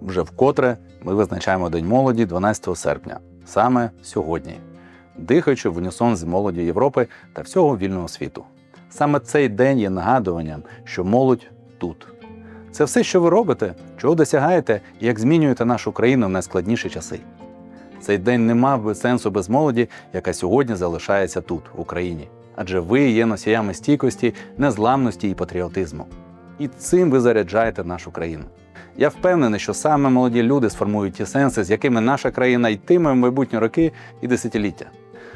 вже вкотре ми визначаємо День молоді 12 серпня, саме сьогодні, дихаючи в унісон з молоді Європи та всього вільного світу. Саме цей день є нагадуванням, що молодь тут. Це все, що ви робите, чого досягаєте і як змінюєте нашу країну в найскладніші часи. Цей день не мав би сенсу без молоді, яка сьогодні залишається тут, в Україні. Адже ви є носіями стійкості, незламності і патріотизму. І цим ви заряджаєте нашу країну. Я впевнений, що саме молоді люди сформують ті сенси, з якими наша країна йтиме в майбутні роки і десятиліття.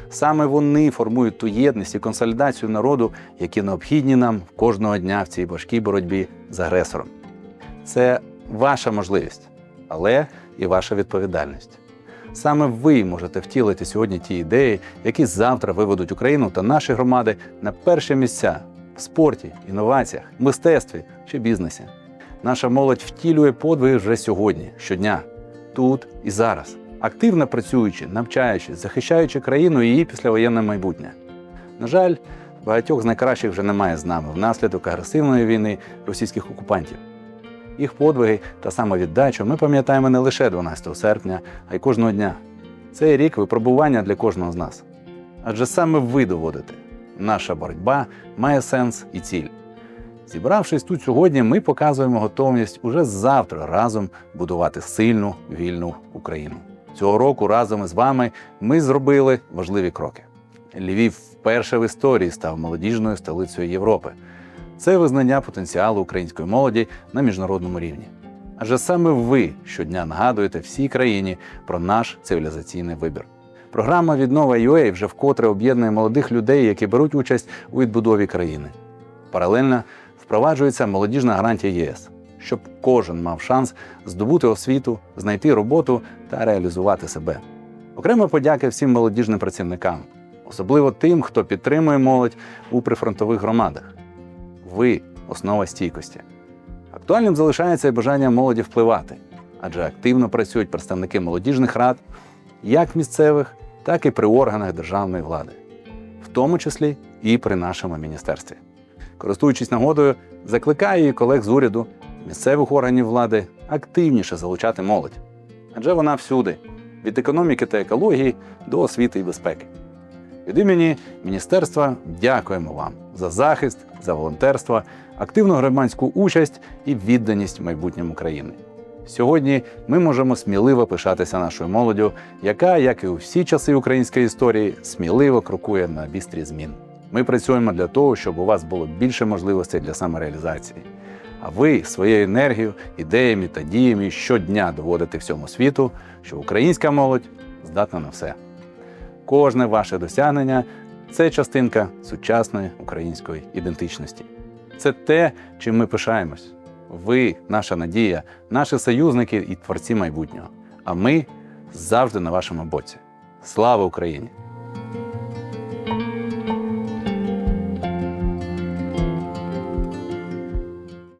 Саме вони формують ту єдність і консолідацію народу, які необхідні нам кожного дня в цій важкій боротьбі з агресором. Це ваша можливість, але і ваша відповідальність. Саме ви можете втілити сьогодні ті ідеї, які завтра виведуть Україну та наші громади на перші місця в спорті, інноваціях, мистецтві чи бізнесі. Наша молодь втілює подвиги вже сьогодні, щодня, тут і зараз, активно працюючи, навчаючись, захищаючи країну і її післявоєнне майбутнє. На жаль, багатьох з найкращих вже немає з нами внаслідок агресивної війни російських окупантів. Їх подвиги та самовіддачу ми пам'ятаємо не лише 12 серпня, а й кожного дня. Цей рік випробування для кожного з нас. Адже саме ви доводите, наша боротьба має сенс і ціль. Зібравшись тут сьогодні, ми показуємо готовність уже завтра разом будувати сильну вільну Україну. Цього року разом із вами ми зробили важливі кроки. Львів вперше в історії став молодіжною столицею Європи. Це визнання потенціалу української молоді на міжнародному рівні. Адже саме ви щодня нагадуєте всій країні про наш цивілізаційний вибір. Програма Віднова UA вже вкотре об'єднує молодих людей, які беруть участь у відбудові країни. Паралельно впроваджується молодіжна гарантія ЄС, щоб кожен мав шанс здобути освіту, знайти роботу та реалізувати себе. Окремо подяки всім молодіжним працівникам, особливо тим, хто підтримує молодь у прифронтових громадах. Ви основа стійкості. Актуальним залишається і бажання молоді впливати, адже активно працюють представники молодіжних рад, як місцевих, так і при органах державної влади, в тому числі і при нашому міністерстві. Користуючись нагодою, закликаю її колег з уряду, місцевих органів влади активніше залучати молодь, адже вона всюди, від економіки та екології до освіти і безпеки. Від імені міністерства дякуємо вам за захист, за волонтерство, активну громадську участь і відданість майбутньому країни. Сьогодні ми можемо сміливо пишатися нашою молоддю, яка, як і у всі часи української історії, сміливо крокує на бістрі змін. Ми працюємо для того, щоб у вас було більше можливостей для самореалізації. А ви своєю енергією, ідеями та діями щодня доводите всьому світу, що українська молодь здатна на все. Кожне ваше досягнення це частинка сучасної української ідентичності. Це те, чим ми пишаємось. Ви наша надія, наші союзники і творці майбутнього. А ми завжди на вашому боці. Слава Україні!